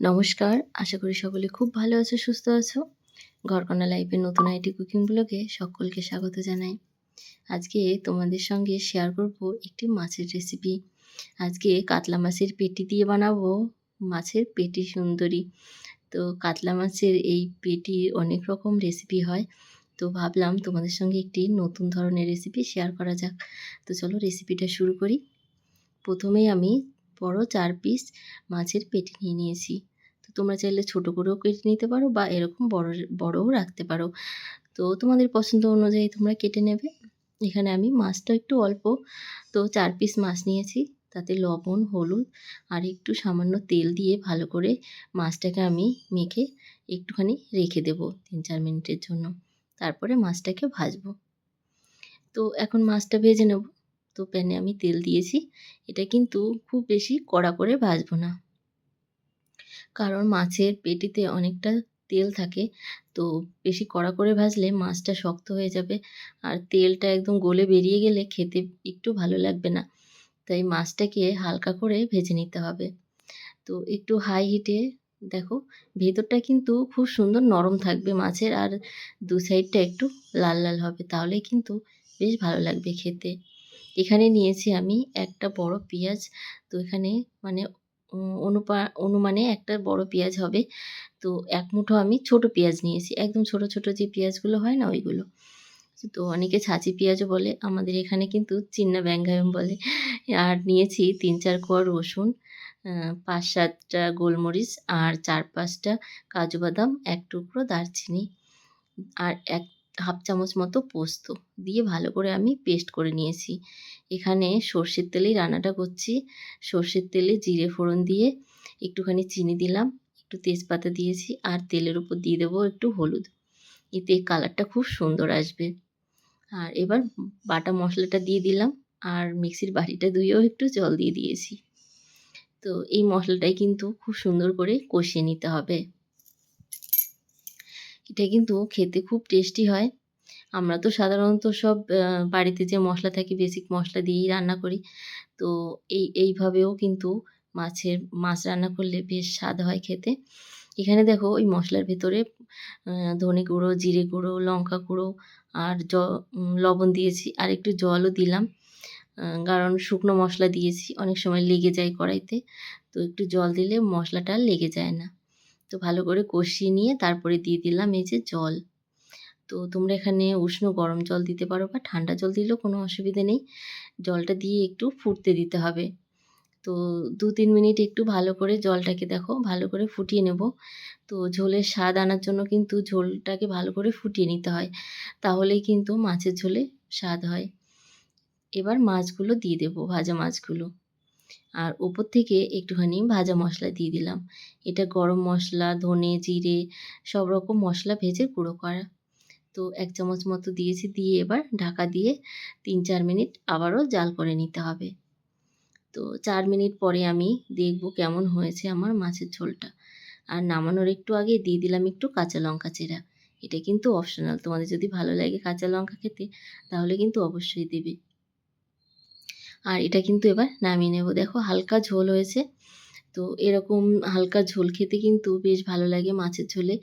নমস্কার, আশা করি সকলে খুব ভালো আছো, সুস্থ আছো। ঘরকন্যা লাইফের নতুন আইটি কুকিং ব্লগে সকলকে স্বাগত জানাই। আজকে তোমাদের সঙ্গে শেয়ার করব একটি মাছের রেসিপি আজকে কাতলা মাছের পেটি দিয়ে বানাবো মাছের পেটি সুন্দরী। তো কাতলা মাছের এই পেটি অনেক রকম রেসিপি হয়। তো ভাবলাম তোমাদের সঙ্গে একটি নতুন ধরনের রেসিপি শেয়ার করা যাক। তো চলো রেসিপিটা শুরু করি। প্রথমেই আমি বড় চার পিস মাছের পেটি নিয়ে নিয়েছি। তো তোমরা চাইলে ছোটো করেও কেটে নিতে পারো বা এরকম বড়, বড়ও রাখতে পারো। তো তোমাদের পছন্দ অনুযায়ী তোমরা কেটে নেবে। এখানে আমি মাছটা একটু অল্প, তো চার পিস মাছ নিয়েছি। তাতে লবণ, হলুদ আর একটু সামান্য তেল দিয়ে ভালো করে মাছটাকে আমি মেখে একটুখানি রেখে দেব তিন চার মিনিটের জন্য। তারপরে মাছটাকে ভাজবো। তো এখন মাছটা ভেজে নেব। তো প্যানে আমি তেল দিয়েছি। এটা কিন্তু খুব বেশি কড়া করে ভাজবো না। কারণ মাছের পেটিতে অনেকটা তেল থাকে, তো বেশি কড়া করে ভাজলে মাছটা শক্ত হয়ে যাবে আর তেলটা একদম গলে বেরিয়ে গেলে খেতে একটু ভালো লাগবে না। তাই মাছটাকে হালকা করে ভেজে নিতে হবে। তো একটু হাই হিটে দেখো, ভেতরটা কিন্তু খুব সুন্দর নরম থাকবে মাছের আর দু সাইডটা একটু লাল লাল হবে, তাহলে কিন্তু বেশ ভালো লাগবে খেতে। এখানে নিয়েছি আমি একটা বড় পেঁয়াজ। তো এখানে মানে অনুপা, অনুমানে একটা বড় পেঁয়াজ হবে। তো এক মুঠো আমি ছোট পেঁয়াজ নিয়েছি। একদম ছোট ছোট যে পেঁয়াজগুলো হয় না ওইগুলো। তো অনেকে ছাঁচি পেঁয়াজও বলে, আমাদের এখানে কিন্তু চিন্না ব্যাঙ্গায়ম বলে। আর নিয়েছি তিন, চার কোয়া রসুন পাঁচ, সাতটা গোলমরিচ আর চার, পাঁচটা কাজু বাদাম, এক টুকরো দারচিনি। আর এক হাফ চামচ মতো পোস্ত দিয়ে ভালো করে আমি পেস্ট করে নিয়েছি। এখানে সর্ষের তেলেই রান্নাটা করছি। সর্ষের তেলে জিরে ফোড়ন দিয়ে একটুখানি চিনি দিলাম, একটু তেজপাতা দিয়েছি আর তেলের উপর দিয়ে দেবো একটু হলুদ। এতে কালারটা খুব সুন্দর আসবে। আর এবার বাটা মশলাটা দিয়ে দিলাম আর মিক্সির বাটিটা ধুয়েও একটু জল দিয়ে দিয়েছি। তো এই মশলাটাই কিন্তু খুব সুন্দর করে কষিয়ে নিতে হবে। এটা কিন্তু খেতে খুব টেস্টি হয়। আমরা তো সাধারণত সব বাড়িতে যে মশলা থাকে বেসিক মশলা দিয়েই রান্না করি। তো এই, এইভাবেও কিন্তু মাছের, মাছ রান্না করলে বেশ স্বাদ হয় খেতে। এখানে দেখো ওই মশলার ভেতরে ধনে গুঁড়ো, জিরে গুঁড়ো, লঙ্কা গুঁড়ো আর জ লবণ দিয়েছি। আর একটু জলও দিলাম কারণ শুকনো মশলা দিয়েছি, অনেক সময় লেগে যায় কড়াইতে। তো একটু জল দিলে মশলাটা লেগে যায় না। তো ভালো করে কষিয়ে নিয়ে তারপরে দিয়ে দিলাম এই যে জল। তো তোমরা এখানে উষ্ণ গরম জল দিতে পারো বা ঠান্ডা জল দিলেও কোনো অসুবিধে নেই। জলটা দিয়ে একটু ফুটতে দিতে হবে। তো দু তিন মিনিট একটু ভালো করে জলটাকে দেখো, ভালো করে ফুটিয়ে নেব। তো ঝোলের স্বাদ আনার জন্য কিন্তু ঝোলটাকে ভালো করে ফুটিয়ে নিতে হয়। তাহলেই কিন্তু মাছের ঝোলে স্বাদ হয়। এবার মাছগুলো দিয়ে দেবো, ভাজা মাছগুলো। আর ওপর থেকে একটুখানি ভাজা মশলা দিয়ে দিলাম। এটা গরম মশলা, ধনে, জিরে, সব রকম মশলা ভেজে গুঁড়ো করা। তো এক চামচ মতো দিয়েছি, দিয়ে এবার ঢাকা দিয়ে তিন চার মিনিট আবারও জাল করে নিতে হবে। তো চার মিনিট পরে আমি দেখব কেমন হয়েছে আমার মাছের ঝোলটা। আর নামানোর একটু আগে দিয়ে দিলাম একটু কাঁচা লঙ্কা চেরা। এটা কিন্তু অপশনাল তোমাদের যদি ভালো লাগে কাঁচা লঙ্কা খেতে, তাহলে কিন্তু অবশ্যই দেবে। আর এটা কিন্তু এবার নামিয়ে নেব। দেখো হালকা ঝোল হয়েছে। তো এরকম হালকা ঝোল খেতে কিন্তু বেশ ভালো লাগে মাছের ঝোলে।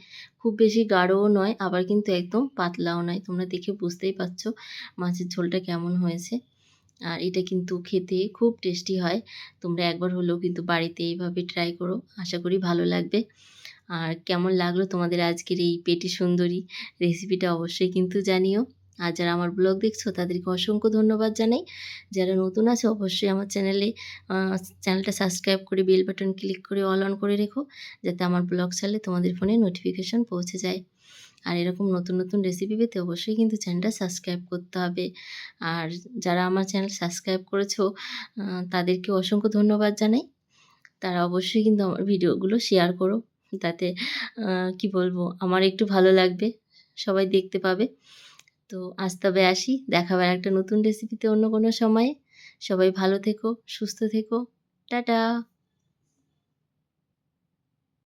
খুব বেশি গাঢ়ও নয়, আবার কিন্তু একদম পাতলাও নয়। তোমরা দেখে বুঝতেই পারছ মাছের ঝোলটা কেমন হয়েছে। আর এটা কিন্তু খেতে খুব টেস্টি হয়। তোমরা একবার হলেও কিন্তু বাড়িতে এইভাবে ট্রাই করো, আশা করি ভালো লাগবে। আর কেমন লাগল তোমাদের আজকের এই পেটি সুন্দরী রেসিপিটা অবশ্যই কিন্তু জানিও। আর যারা আমার ব্লগ দেখছ, তাদেরকে অসংখ্য ধন্যবাদ জানাই। যারা নতুন আছে, অবশ্যই আমার চ্যানেলে চ্যানেলটা সাবস্ক্রাইব করে, বেল বাটন ক্লিক করে, অল অন করে রেখো, যাতে আমার ব্লগ ছাড়লে তোমাদের ফোনে নোটিফিকেশন পৌঁছে যায়। আর এরকম নতুন নতুন রেসিপি পেতে অবশ্যই কিন্তু চ্যানেলটা সাবস্ক্রাইব করতে হবে। আর যারা আমার চ্যানেল সাবস্ক্রাইব করেছ তাদেরকে অসংখ্য ধন্যবাদ জানাই। তারা অবশ্যই কিন্তু আমার ভিডিওগুলো শেয়ার করো তাতে কি বলব, আমার একটু ভালো লাগবে, সবাই দেখতে পাবে। তো আজ তবে আসি দেখাবার একটা নতুন রেসিপিতে অন্য কোনো সময়ে। সবাই ভালো থেকো, সুস্থ থেকো। টাটা!